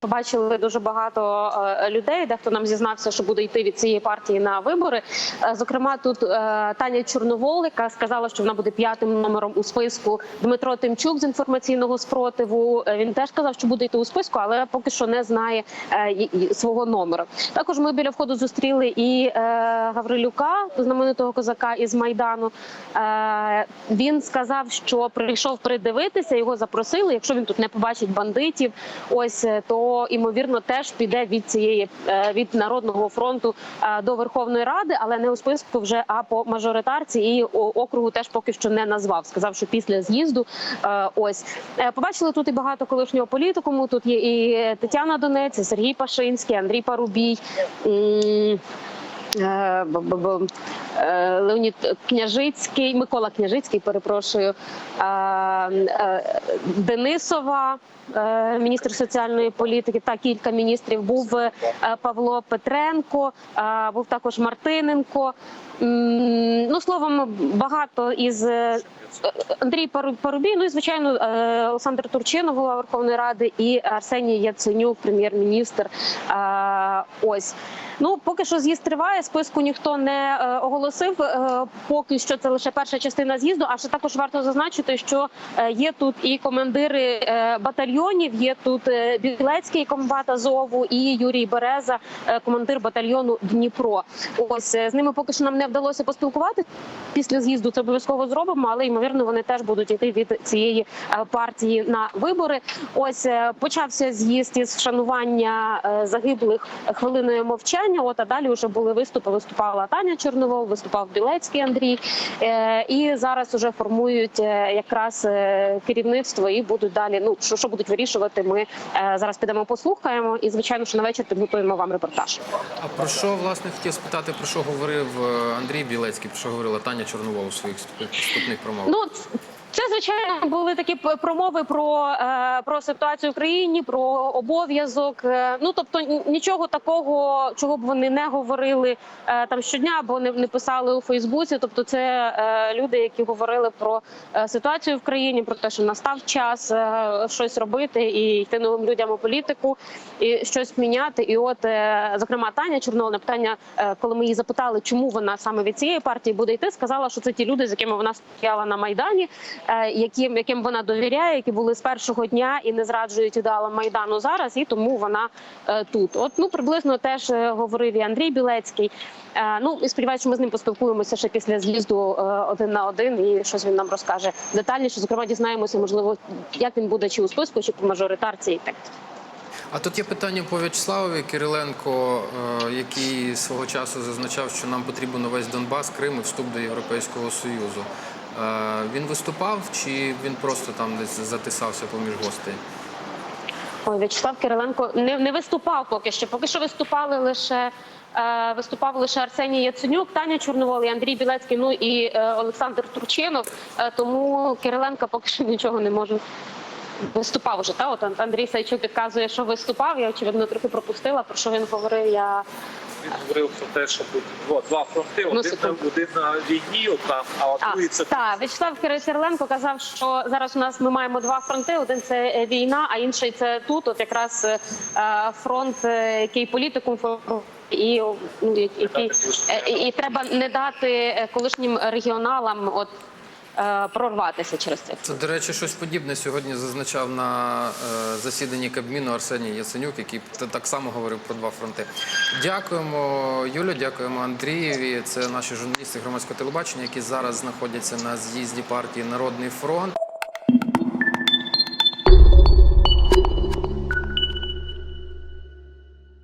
Побачили дуже багато е, людей. Дехто нам зізнався, що буде йти від цієї партії на вибори. Е, Зокрема, тут е, Таня Чорновол, яка сказала, що вона буде п'ятим номером у списку. Дмитро Тимчук з інформаційного спротиву. Він теж сказав, що буде йти у списку, але поки що не знає свого номера. Також ми біля входу зустріли і Гаврилюка, знаменитого козака із майдану. Він сказав, що прийшов придивитися, його запросили. Якщо він тут не побачить бандитів, ось е, то ймовірно теж піде від цієї е, від народного фронту е, до Верховної Ради, але не у списку вже а по мажоритарці і округу теж поки що не назвав. Сказав, що після з'їзду е, ось побачили тут і багато колишнього політикуму. Тут є і Тетяна Донець, і Сергій Пашинський, Андрій Парубій. Е, е, Леонід Княжицький, Микола Княжицький, перепрошую, е, Денисова, міністр соціальної політики, та кілька міністрів. Був Павло Петренко, був також Мартиненко. Ну словом, багато із Андрій Пару- Парубій, ну і звичайно Олександр Турчинов, голова Верховної Ради, і Арсеній Яценюк, прем'єр-міністр. Ось. Ну, поки що з'їзд триває, списку ніхто не е, оголосив. Е, поки що це лише перша частина з'їзду. А ще також варто зазначити, що е, є тут і командири батальйонів. Є тут Білецький комбат Азову і Юрій Береза, командир батальйону Дніпро. Ось з ними поки що нам не вдалося поспілкувати. Після з'їзду це обов'язково зробимо, але ймовірно вони теж будуть йти від цієї партії на вибори. Ось почався з'їзд із вшанування загиблих хвилиною мовчання. От а далі вже були виступи. Виступала Таня Чорновол, виступав Білецький Андрій. Е, І зараз вже формують е, якраз е, керівництво і будуть далі. Ну що, що будуть вирішувати. Ми е, зараз підемо послухаємо. І звичайно, що на вечір підготуємо вам репортаж. А про що власне хотів спитати, про що говорив Андрій Білецький, про що говорила Таня Чорновол у своїх вступних промовах? Ну це звичайно були такі промови про, е, про ситуацію в країні, про обов'язок. Е, ну тобто нічого такого, чого б вони не говорили е, там щодня, або не, писали у Фейсбуці. Тобто, це люди, які говорили про ситуацію в країні, про те, що настав час щось робити і йти новим людям у політику, і щось міняти. І от, зокрема, Таня Чорнова на питання, коли ми її запитали, чому вона саме від цієї партії буде йти, сказала, що це ті люди, з якими вона стояла на майдані, яким яким вона довіряє, які були з першого дня і не зраджують ідеалам майдану зараз, і тому вона е, тут. От ну приблизно теж е, говорив і Андрій Білецький. Е, Ну і сподіваюся, що ми з ним поспілкуємося ще після з'їзду е, один на один, і щось він нам розкаже детальніше. Зокрема, дізнаємося, можливо, як він буде чи у списку, чи по мажоритарці. І так А тут є питання по В'ячеславові Кириленко, е, який свого часу зазначав, що нам потрібен увесь Донбас, Крим і вступ до Європейського Союзу. Він виступав чи він просто там десь затисався поміж гостей? Ой, В'ячеслав Кириленко не, не виступав поки що. Поки що виступали лише. е, Виступав лише Арсеній Яценюк, Таня Чорновол, Андрій Білецький, ну і е, Олександр Турчинов. Е, Тому Кириленка поки що нічого не може. Виступав уже. Та от Андрій Сайчук підказує, що виступав. Я очевидно трохи пропустила. Про що він говорив? Я Він говорив про те, що буде два, два фронти, один, на, один на війні, там, а А, другий це так, В'ячеслав Кириленко казав, що зараз у нас ми маємо два фронти: один це е, війна, а інший це тут. От якраз е, фронт, е, який політикум формує, і ну, який е, і треба не дати колишнім регіоналам от прорватися через це. Це, до речі, щось подібне сьогодні зазначав на е, засіданні Кабміну Арсеній Яценюк, який так само говорив про два фронти. Дякуємо, Юлю, дякуємо Андрієві. Це наші журналісти громадського телебачення, які зараз знаходяться на з'їзді партії Народний фронт.